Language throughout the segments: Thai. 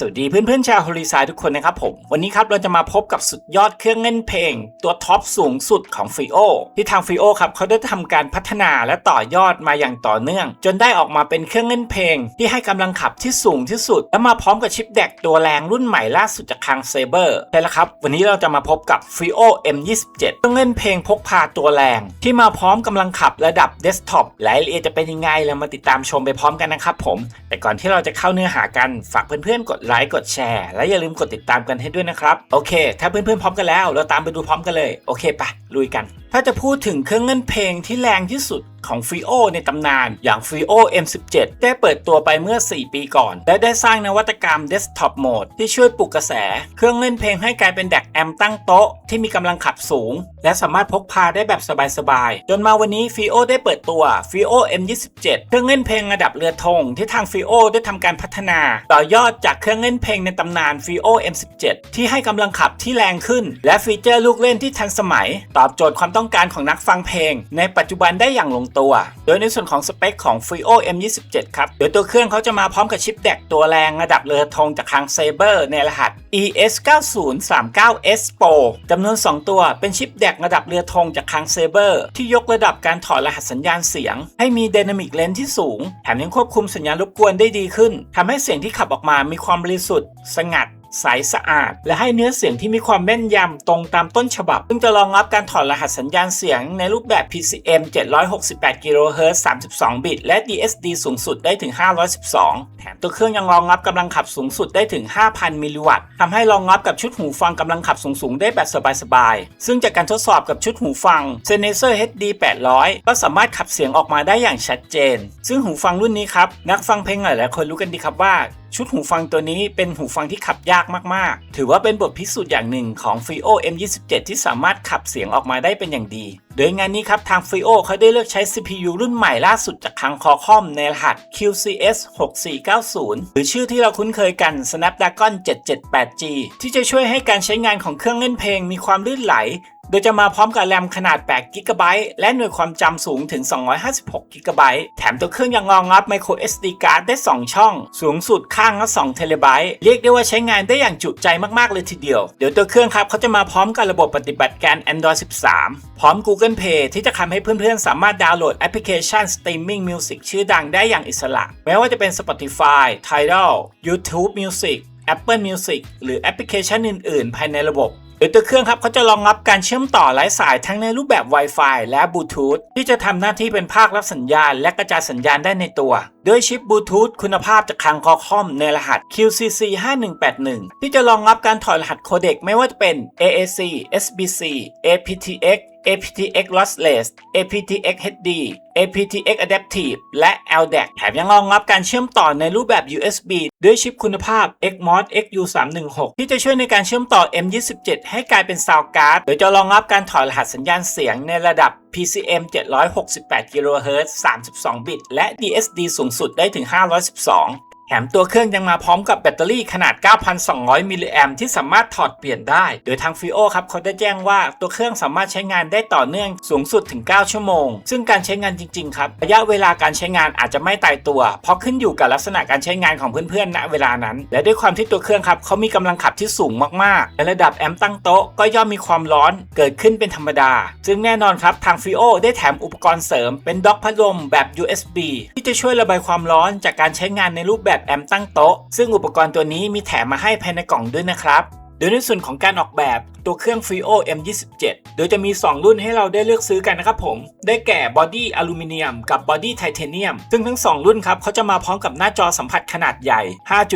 สวัสดีเพื่อนๆชาวฮอลิซายทุกคนนะครับผม วันนี้ครับเราจะมาพบกับสุดยอดเครื่องเล่นเพลง ตัวท็อปสูงสุดของฟิโอที่ทางฟิโอครับเขาได้ทำการพัฒนาและต่อยอดมาอย่างต่อเนื่อง จนได้ออกมาเป็นเครื่องเล่นเพลง ที่ให้กำลังขับที่สูงที่สุด และมาพร้อมกับชิปแดกตัวแรงรุ่นใหม่ล่าสุดจากทางเซเบอร์ใช่แล้วครับ วันนี้เราจะมาพบกับ f r e o M27 เครื่องเล่นเพลงพกพาตัวแรง ที่มาพร้อมกำลังขับระดับเดสก์ท็อปรายละเอียดจะเป็นยังไงเรามาติดตามชมไปพร้อมกันนะครับผม แต่ก่อนที่เราจะเข้าเนื้อหากันฝากเพื่อนๆกดไลค์กดแชร์ และอย่าลืมกดติดตามกันให้ด้วยนะครับ โอเค ถ้าเพื่อนๆพร้อมกันแล้ว เราตามไปดูพร้อมกันเลย โอเคปะลุยกัน ถ้าจะพูดถึงเครื่องเล่นเพลงที่แรงที่สุด ของ f r e o ในตำนานอย่าง f r e o M17 ได้เปิดตัวไปเมื่อ 4 ปีก่อน และได้สร้างนวัตกรรม Desktop Mode ที่ช่วยปลุกกระแส เครื่องเล่นเพลงให้กลายเป็นแดกแอมตั้งโต๊ะที่มีกำลังขับสูง และสามารถพกพาได้แบบสบายๆ จนมาวันนี้ f r e o ได้เปิดตัว f r e o M27 เครื่องเล่นเพลงระดับเรือธงที่ทาง f r e o ได้ทำการพัฒนา ต่อยอดจากเครื่องเล่นเพลงในตำนาน f r e o M17 ที่ให้กำลังขับที่แรงขึ้น และฟีเจอร์ลูกเล่นที่ทันสมัย ตอบโจทย์ความต้องการของนักฟังเพลง ในปัจจุบันได้อย่างลงตัว โดยในส่วนของสเปคของ Frio M27 ครับโดยตัวเครื่องเขาจะมาพร้อมกับชิปแดกตัวแรงระดับเรือธงจากทาง Saber ในรหัส ES9039S Pro จำนวน 2 ตัวเป็นชิปแดกระดับเรือธงจากทาง Saber ที่ยกระดับการถอดรหัสสัญญาณเสียง ให้มี Dynamic Range ที่สูง แถมยังควบคุมสัญญาณรบกวนได้ดีขึ้นทำให้เสียงที่ขับออกมามีความบริสุทธิ์สงัด ใสสะอาด และให้เนื้อเสียงที่มีความแม่นยำตรงตามต้นฉบับ ซึ่งจะรองรับการถอดรหัสสัญญาณเสียงในรูปแบบ PCM 768 kHz 32 บิต และ DSD สูงสุดได้ถึง 512 แถมตัวเครื่องยังรองรับกำลังขับสูงสุดได้ถึง 5,000 มิลลิวัตต์ทำให้รองรับกับชุดหูฟังกำลังขับสูงๆ ได้แบบสบายๆ ซึ่งจากการทดสอบกับชุดหูฟัง Sennheiser HD 800 ก็สามารถขับเสียงออกมาได้อย่างชัดเจน ซึ่งหูฟังรุ่นนี้ครับนักฟังเพลงหลายๆคนรู้กันดีครับว่า ชุดหูฟังตัวนี้เป็นหูฟังที่ขับยากมากๆ ถือว่าเป็นบทพิสูจน์อย่างหนึ่งของ Frio M27 ที่สามารถขับเสียงออกมาได้เป็นอย่างดี โดยงานนี้ครับทาง Frio เขาได้เลือกใช้ CPU รุ่นใหม่ล่าสุดจากทาง Qualcomm ในรหัส QCS 6490 หรือชื่อที่เราคุ้นเคยกัน Snapdragon 778G ที่จะช่วยให้การใช้งานของเครื่องเล่นเพลงมีความลื่นไหล โดยจะมาพร้อมกับแรมขนาด8 g b และหน่วยความจำสูงถึง 256 g b แถมตัวเครื่องยังรองรับ micro SD card ได้ 2 ช่อง สูงสุดข้างละ2 t b เรียกได้ว่าใช้งานได้อย่างจุใจมากๆเลยทีเดียว เดี๋ยวตัวเครื่องครับเขาจะมาพร้อมกับระบบปฏิบัติการ Android 13 พร้อม Google Play ที่จะทำให้เพื่อนๆ สามารถดาวน์โหลดแอปพลิเคชัน Streaming Music ชื่อดังได้อย่างอิสระไม่ว่าจะเป็น Spotify, Tidal, YouTube Music, Apple Music หรือแอปพลิเคชันอื่น ๆ ภายในระบบ โดยตัวเครื่องครับเขาจะรองรับการเชื่อมต่อหลายสายทั้งในรูปแบบ Wi-Fi และบลูทูธที่จะทำหน้าที่เป็นภาครับสัญญาณ และกระจายสัญญาณได้ในตัวด้วยชิปบลูทูธคุณภาพจากทาง Qualcomm ในรหัส QCC 5181 ที่จะรองรับการถอดรหัสโคเด็กไม่ว่าจะเป็น AAC SBC aptX aptX lossless aptX HD aptX adaptive และ LDAC แถมยังรองรับการเชื่อมต่อในรูปแบบ USB ด้วยชิปคุณภาพ XMOS XU316 ที่จะช่วยในการเชื่อมต่อ M27 ให้กลายเป็น Sound Card โดยจะรองรับการถอดรหัสสัญญาณเสียงในระดับ PCM 768 kHz 32 บิต และ DSD สูงสุดได้ถึง 512 แถมตัวเครื่องยังมาพร้อมกับแบตเตอรี่ขนาด 9,200 มิลลิแอมที่สามารถถอดเปลี่ยนได้ โดยทาง f ิโอครับเขาได้แจ้งว่าตัวเครื่องสามารถใช้งานได้ต่อเนื่องสูงสุดถึง 9 ชั่วโมง ซึ่งการใช้งานจริง ๆ ครับระยะเวลาการใช้งานอาจจะไม่ตายตัว เพราะขึ้นอยู่กับลักษณะการใช้งานของเพื่อนๆณเวลานั้น และด้วยความที่ตัวเครื่องครับเขามีกำลังขับที่สูงมากๆและระดับแอมป์ตั้งโต๊ะก็ย่อมมีความร้อนเกิดขึ้นเป็นธรรมดา ซึ่งแน่นอนครับทาง f ิโอได้แถมอุปกรณ์เสริมเป็นด็อกพัดลมแบบ USB ที่จะช่วยระบายความร้อนจากการใช้งานในรูปแบบแอมป์ตั้งโต๊ะ ซึ่งอุปกรณ์ตัวนี้มีแถมมาให้ภายในกล่องด้วยนะครับ โดยในส่วนของการออกแบบตัวเครื่อง Frio M27 โดยจะมี 2 รุ่นให้เราได้เลือกซื้อกันนะครับผม ได้แก่บอดี้อลูมิเนียมกับบอดี้ไทเทเนียม ซึ่งทั้ง 2 รุ่นครับเขาจะมาพร้อมกับหน้าจอสัมผัสขนาดใหญ่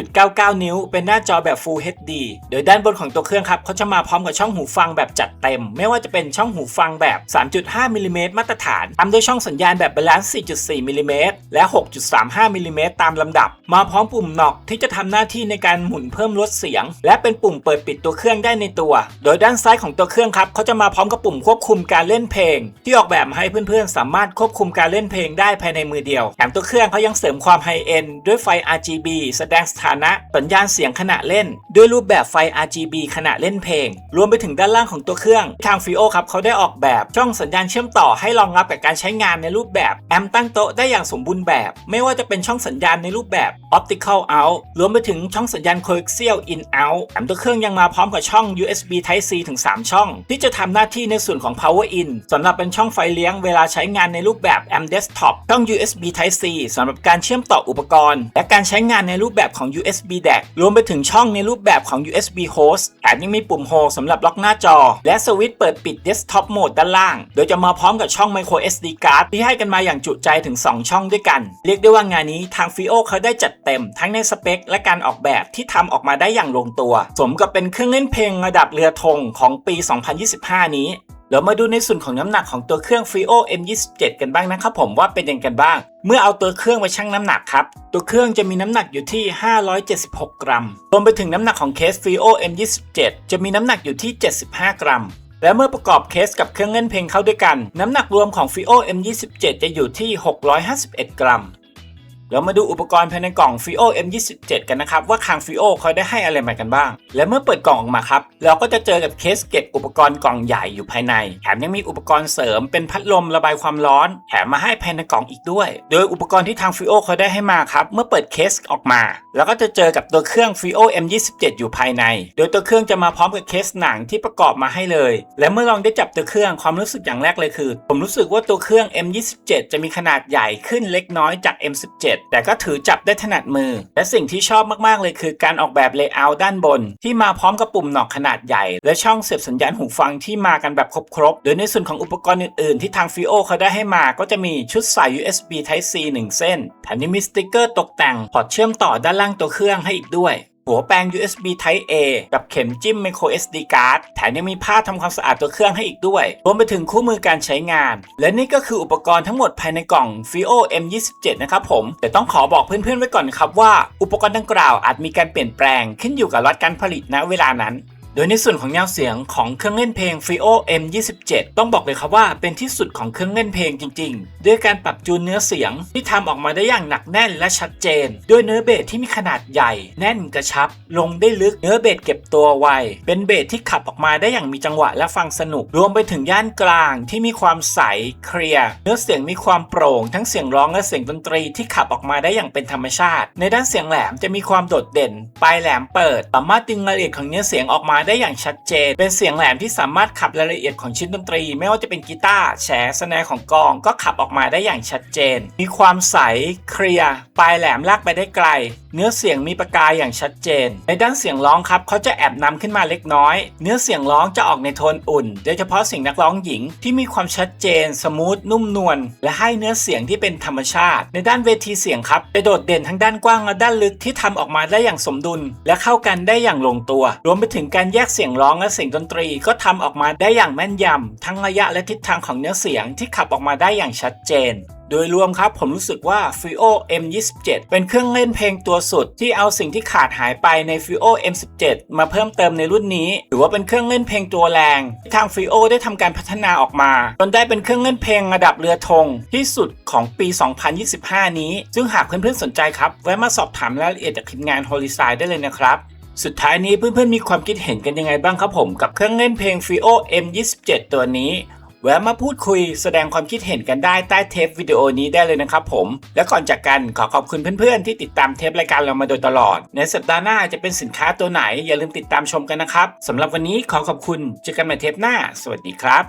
5.99 นิ้ว เป็นหน้าจอแบบ Full HD โดยด้านบนของตัวเครื่องครับเขาจะมาพร้อมกับช่องหูฟังแบบจัดเต็ม ไม่ว่าจะเป็นช่องหูฟังแบบ 3.5มิลลิเมตรมาตรฐานตามด้วยช่องสัญญาณแบบบาลานซ์ 4.4มิลลิเมตรและ 6.35มิลลิเมตรตามลำดับ มาพร้อมปุ่มน็อกที่จะทำหน้าที่ในการหมุนเพิ่มลดเสียง และเป็นปุ่มเปิดปิดปิดตัวเครื่องได้ในตัว โดยด้านซ้ายของตัวเครื่องครับเขาจะมาพร้อมกับปุ่มควบคุมการเล่นเพลง ที่ออกแบบให้เพื่อนๆ สามารถควบคุมการเล่นเพลงได้ภายในมือเดียวแถมตัวเครื่องเขายังเสริมความไฮเอนด์ด้วยไฟ RGB แสดงสถานะสัญญาณเสียงขณะเล่น ด้วยรูปแบบไฟ RGB ขณะเล่นเพลง รวมไปถึงด้านล่างของตัวเครื่อง ทางฟิโอครับเขาได้ออกแบบช่องสัญญาณเชื่อมต่อให้รองรับกับการใช้งานในรูปแบบแอมตั้งโต๊ะได้อย่างสมบูรณ์แบบ ไม่ว่าจะเป็นช่องสัญญาณในรูปแบบ optical out รวมไปถึงช่องสัญญาณ coaxial in out แถมตัวเครื่องยังมาพร้อมกับช่อง USB Type C ถึง 3 ช่อง ที่จะทำหน้าที่ในส่วนของ power in สำหรับเป็นช่องไฟเลี้ยงเวลาใช้งานในรูปแบบ AM Desktop ช่อง USB Type C สำหรับการเชื่อมต่ออุปกรณ์ และการใช้งานในรูปแบบของ USB DAC รวมไปถึงช่องในรูปแบบของ USB host มยังมีปุ่มโฮสำหรับล็อกหน้าจอ และสวิตช์เปิดปิด Desktop Mode ด้านล่าง โดยจะมาพร้อมกับช่อง Micro SD card ที่ให้กันมาอย่างจุใจถึง 2 ช่องด้วยกัน เรียกได้ว่างานนี้ทางฟิโอเขาได้จัดเต็ม ทั้งในสเปค และการออกแบบที่ทำออกมาได้อย่างลงตัว สมกับเป็นเครื่องเล่นเพลงระดับเรือธงของปี 2025 นี้ ดี๋ยวมาดูในส่วนของน้ำหนักของตัวเครื่อง Frio M27 กันบ้างนะครับผมว่าเป็นยังไงกันบ้าง เมื่อเอาตัวเครื่องไปชั่งน้ำหนักครับ ตัวเครื่องจะมีน้ำหนักอยู่ที่ 576 กรัม รวมไปถึงน้ำหนักของเคส Frio M27 จะมีน้ำหนักอยู่ที่ 75 กรัม และเมื่อประกอบเคสกับเครื่องเล่นเพลงเข้าด้วยกัน น้ำหนักรวมของ Frio M27 จะอยู่ที่ 651 กรัม เรามาดูอุปกรณ์ภายในกล่อง Fio M27 กันนะครับว่าคาง Fio เขาได้ให้อะไรมากันบ้าง และเมื่อเปิดกล่องออกมาครับ เราก็จะเจอกับเคสเก็บอุปกรณ์กล่องใหญ่อยู่ภายใน แถมยังมีอุปกรณ์เสริมเป็นพัดลมระบายความร้อน แถมมาให้ภายในกล่องอีกด้วย โดยอุปกรณ์ที่ทาง Fio เขาได้ให้มาครับเมื่อเปิดเคสออกมา แล้วก็จะเจอกับตัวเครื่อง Fio M27 อยู่ภายใน โดยตัวเครื่องจะมาพร้อมกับเคสหนังที่ประกอบมาให้เลย และเมื่อลองได้จับตัวเครื่องความรู้สึกอย่างแรกเลยคือ ผมรู้สึกว่าตัวเครื่อง M27 จะมีขนาดใหญ่ขึ้นเล็กน้อยจาก M17 แต่ก็ถือจับได้ถนัดมือ และสิ่งที่ชอบมาก ๆ เลยคือการออกแบบเลเยอร์ด้านบน ที่มาพร้อมกับปุ่มหนอกขนาดใหญ่ และช่องเสียบสัญญาณหูฟังที่มากันแบบครบๆ โดยในส่วนของอุปกรณ์อื่น ๆ ที่ทางฟิโอเขาได้ให้มาก็จะมีชุดสาย USB Type C 1 เส้นแถมยังมีสติกเกอร์ตกแต่งพอร์ตเชื่อมต่อด้านล่างตัวเครื่องให้อีกด้วย หัวแปลง USB Type A กับเข็มจิ้ม Micro SD card แถมยังมีผ้าทำความสะอาดตัวเครื่องให้อีกด้วย รวมไปถึงคู่มือการใช้งาน และนี่ก็คืออุปกรณ์ทั้งหมดภายในกล่อง Fio M27 นะครับผม แต่ต้องขอบอกเพื่อนๆไว้ก่อนครับว่า อุปกรณ์ดังกล่าวอาจมีการเปลี่ยนแปลงขึ้นอยู่กับล็อตการผลิตณเวลานั้น โดยในส่วนของแนวเสียงของเครื่องเล่นเพลง Frio M27 ต้องบอกเลยครับว่าเป็นที่สุดของเครื่องเล่นเพลงจริงๆ ด้วยการปรับจูนเนื้อเสียงที่ทำออกมาได้อย่างหนักแน่นและชัดเจน ด้วยเนื้อเบสที่มีขนาดใหญ่ แน่นกระชับ ลงได้ลึกเนื้อเบสเก็บตัวไว เป็นเบสที่ขับออกมาได้อย่างมีจังหวะและฟังสนุก รวมไปถึงย่านกลางที่มีความใสเคลียร์เนื้อเสียงมีความโปร่ง ทั้งเสียงร้องและเสียงดนตรีที่ขับออกมาได้อย่างเป็นธรรมชาติ ในด้านเสียงแหลมจะมีความโดดเด่นปลายแหลมเปิดสามารถดึงรายละเอียดของเนื้อเสียงออกมาได้อย่างชัดเจน เป็นเสียงแหลมที่สามารถขับรายละเอียดของชิ้นดนตรี ไม่ว่าจะเป็นกีตาร์แฉสแนร์ของกองก็ขับออกมาได้อย่างชัดเจน มีความใสเคลียร์ปลายแหลมลากไปได้ไกล เนื้อเสียงมีประกายอย่างชัดเจน ในด้านเสียงร้องครับเขาจะแอบนำขึ้นมาเล็กน้อย เนื้อเสียงร้องจะออกในโทนอุ่น โดยเฉพาะเสียงนักร้องหญิงที่มีความชัดเจน สมูทนุ่มนวลและให้เนื้อเสียงที่เป็นธรรมชาติ ในด้านเวทีเสียงครับจะโดดเด่นทั้งด้านกว้างและด้านลึกที่ทำออกมาได้อย่างสมดุล และเข้ากันได้อย่างลงตัว รวมไปถึงการแยกเสียงร้องและเสียงดนตรีก็ทำออกมาได้อย่างแม่นยำทั้งระยะและทิศทางของเนื้อเสียงที่ขับออกมาได้อย่างชัดเจน โดยรวมครับผมรู้สึกว่า Fio M27 เป็นเครื่องเล่นเพลงตัวสุด ที่เอาสิ่งที่ขาดหายไปใน Fio M17 มาเพิ่มเติมในรุ่นนี้ถือว่าเป็นเครื่องเล่นเพลงตัวแรงที่ทาง Fio ได้ทำการพัฒนาออกมาจนได้เป็นเครื่องเล่นเพลงระดับเรือธงที่สุดของปี 2025 นี้ ซึ่งหากเพื่อนๆสนใจครับแวะมาสอบถามรายละเอียดจากทีมงาน h o l y s i d e ได้เลยนะครับ สุดท้ายนี้เพื่อนๆมีความคิดเห็นกันยังไงบ้างครับผม กับเครื่องเล่นเพลง Fio M27 ตัวนี้ แวะมาพูดคุยแสดงความคิดเห็นกันได้ใต้เทปวิดีโอนี้ได้เลยนะครับผม และก่อนจากกันขอขอบคุณเพื่อนๆ ที่ติดตามเทปรายการเรามาโดยตลอด ในสัปดาห์หน้าจะเป็นสินค้าตัวไหน อย่าลืมติดตามชมกันนะครับสำหรับวันนี้ขอขอบคุณเจอกันใหม่เทปหน้า สวัสดีครับ